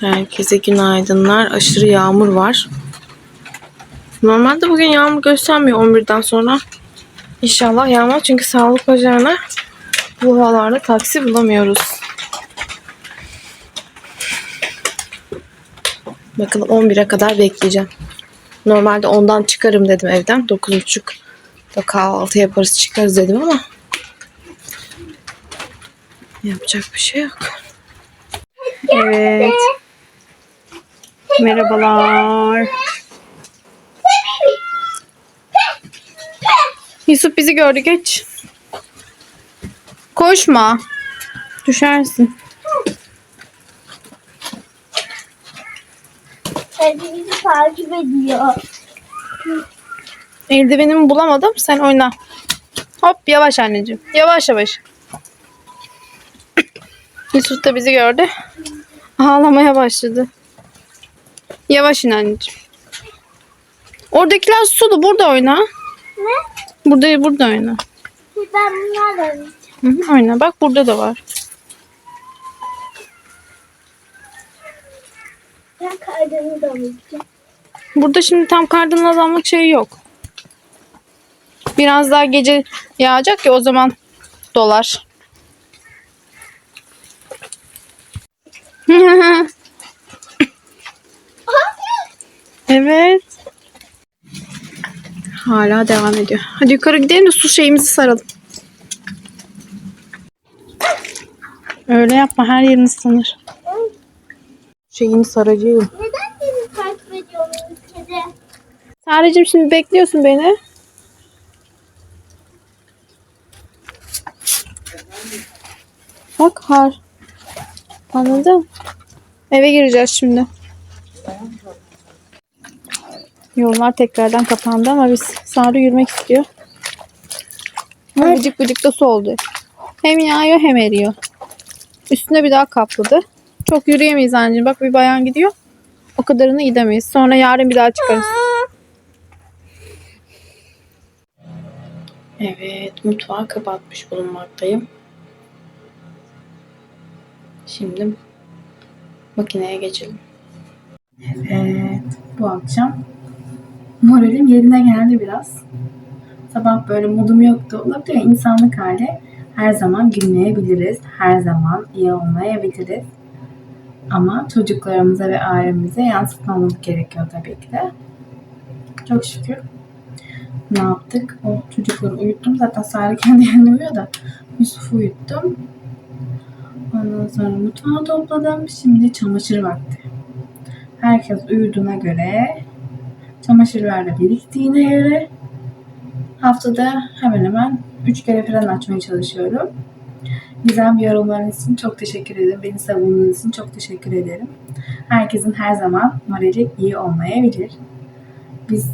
Herkese günaydınlar. Aşırı yağmur var. Normalde bugün yağmur göstermiyor 11'den sonra. İnşallah yağmaz çünkü sağlık ocağına bu havalarda taksi bulamıyoruz. Bakalım 11'e kadar bekleyeceğim. Normalde ondan çıkarım dedim evden. 9.30'da kahvaltı yaparız çıkarız dedim ama yapacak bir şey yok. Evet. Merhabalar. Yusuf bizi gördü geç. Koşma. Düşersin. Hadi bizi takip ediyor. Eldivenimi bulamadım. Sen oyna. Hop yavaş anneciğim. Yavaş yavaş. Yusuf da bizi gördü. Ağlamaya başladı. Yavaş in anneciğim. Oradakiler sulu. Burada oyna. Ne? Burada burada oyna. Ben bunlarla oynayacağım. Hı hı, oyna. Bak burada da var. Ben kaydını da oynayacağım. Burada şimdi tam kardan adamlık şeyi yok. Biraz daha gece yağacak ya o zaman dolar. Evet. Hala devam ediyor. Hadi yukarı gidelim de su şeyimizi saralım. Öyle yapma her yerini ıslanır. Şeyini saracağım. Neden beni takip ediyorsunuz kedi? Sarecim şimdi bekliyorsun beni. Bak har. Anladın? Eve gireceğiz şimdi. Yollar tekrardan kapandı ama biz Sarı yürümek istiyor. Ama Bıcık bıcık da su oldu. Hem yağıyor hem eriyor. Üstüne bir daha kapladı. Çok yürüyemeyiz anneciğim. Bak bir bayan gidiyor. O kadarını gidemeyiz. Sonra yarın bir daha çıkarız. Evet, mutfağı kapatmış bulunmaktayım. Şimdi makineye geçelim. Evet, bu akşam moralim yerine geldi biraz. Sabah böyle modum yoktu. Olabilir ya, insanlık hali. Her zaman gülmeyebiliriz. Her zaman iyi olmayabiliriz. Ama çocuklarımıza ve ailemize yansıtmamız gerekiyor tabii ki de. Çok şükür ne yaptık? O çocukları uyuttum. Zaten Sare kendi kendine uyuyor da Yusuf'u uyuttum. Ondan sonra mutfağı topladım. Şimdi çamaşır vakti. Herkes uyuduğuna göre çamaşırlar da biriktiğine göre haftada hemen hemen 3 kere falan açmaya çalışıyorum. Gizem yorumlarınız için çok teşekkür ederim. Beni savunduğunuz için çok teşekkür ederim. Herkesin her zaman morali iyi olmayabilir. Biz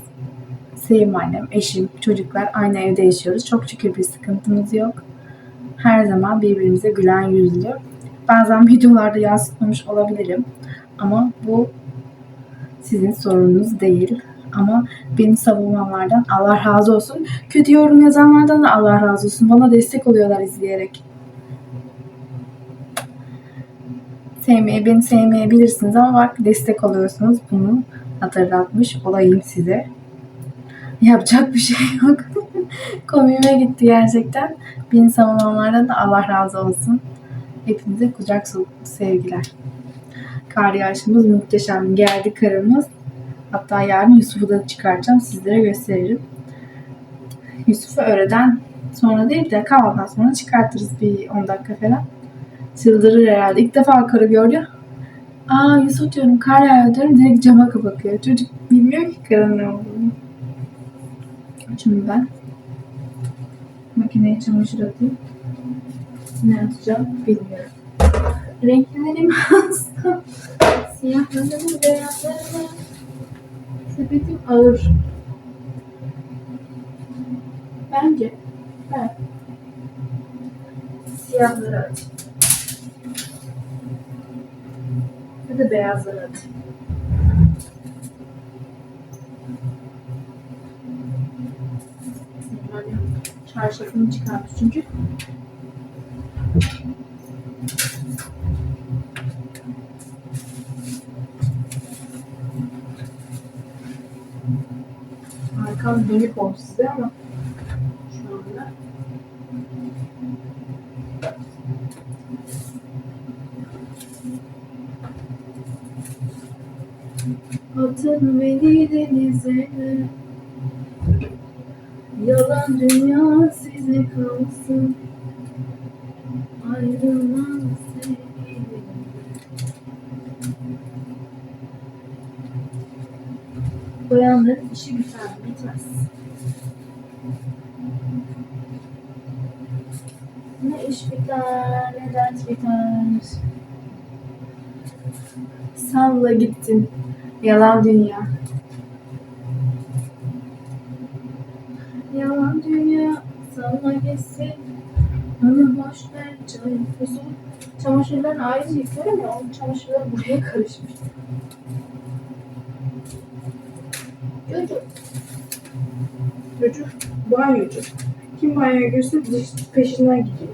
Sevim annem, eşim, çocuklar aynı evde yaşıyoruz. Çok şükür bir sıkıntımız yok. Her zaman birbirimize gülen yüzlü. Bazen videolarda yansıtmamış olabilirim. Ama bu sizin sorununuz değil. Ama beni savunanlardan Allah razı olsun. Kötü yorum yazanlardan da Allah razı olsun. Bana destek oluyorlar izleyerek. Sevmeye, beni sevmeyebilirsiniz ama bak destek oluyorsunuz. Bunu hatırlatmış olayım size. Yapacak bir şey yok. Komiğime gitti gerçekten. Beni savunanlardan da Allah razı olsun. Hepinize kucak sevgiler. Kar yağışımız muhteşem. Geldi karımız. Hatta yarın Yusuf'u da çıkaracağım. Sizlere gösteririm. Yusuf'u öğleden sonra değil de kahvaltıdan sonra çıkartırız bir 10 dakika falan. Çıldırır herhalde. İlk defa karı gördü. Aa Yusuf diyorum kar yağıyor diyorum. Direkt cama kapatıyor. Çocuk bilmiyor ki karın ne olduğunu. Şimdi ben makineye çamaşır atayım. Ne atacağım bilmiyorum. Renklerim hasta. Siyahlarım, beyazlarım. Sepetim ağır. Bence ben siyahları atayım. Ya da beyazları atayım. Normalde çarşafını çıkarmış çünkü. Bakalım dönük oldu size ama şu anda. Atın beni denize. Yalan dünya size kalsın. Ayrılmaz Bayanların işi biter, bitmez. Ne iş biter, ne dert biter. Salla gittin, yalan dünya. Yalan dünya, salla gitsin. Onu boş ver, çay kusun. Çamaşırlarını ayrı yıkıyorum ya, onun buraya karışmış. Çocuk. Çocuk banyocu. Kim banyoya girse diş peşinden gidiyor.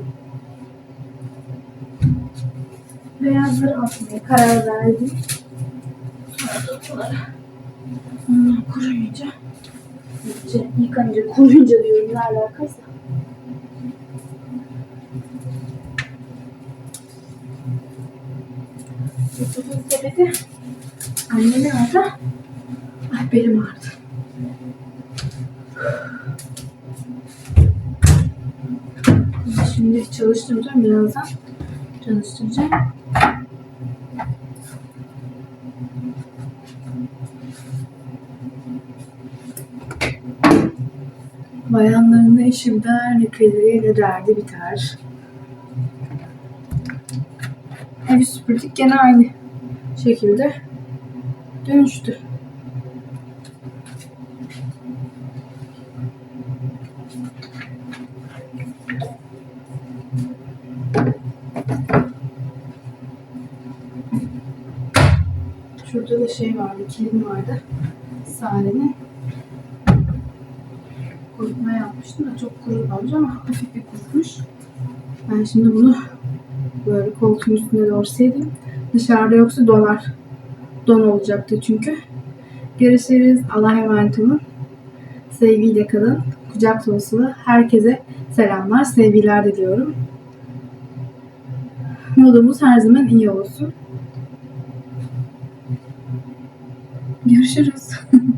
Beyazları atmaya karar verdim. Sonra bunları kuruyunca iyice yıkanınca kuruyunca diyorum ne alakaysa. Yusuf'un sepeti anne nerede? Ay belim ağrıdı. Şimdi çalıştıracağım birazdan. Çalıştıracağım. Bayanların ne işi biter, ne kederi, ne derdi biter. Evi süpürdük gene aynı şekilde dönüştü. Şurada da şey vardı, kilim vardı. Sarenin. Kurutma yapmıştım da çok kurutmamış ama hafif bir kurutmuş. Ben şimdi bunu böyle koltuğun üstüne doğru sereyim. Dışarıda yoksa donar. Don olacaktı çünkü. Görüşürüz. Allah'a emanet olun. Sevgiyle kalın. Kucak dolusu herkese selamlar, sevgiler diliyorum. Modumuz her zaman iyi olsun. Görüşürüz.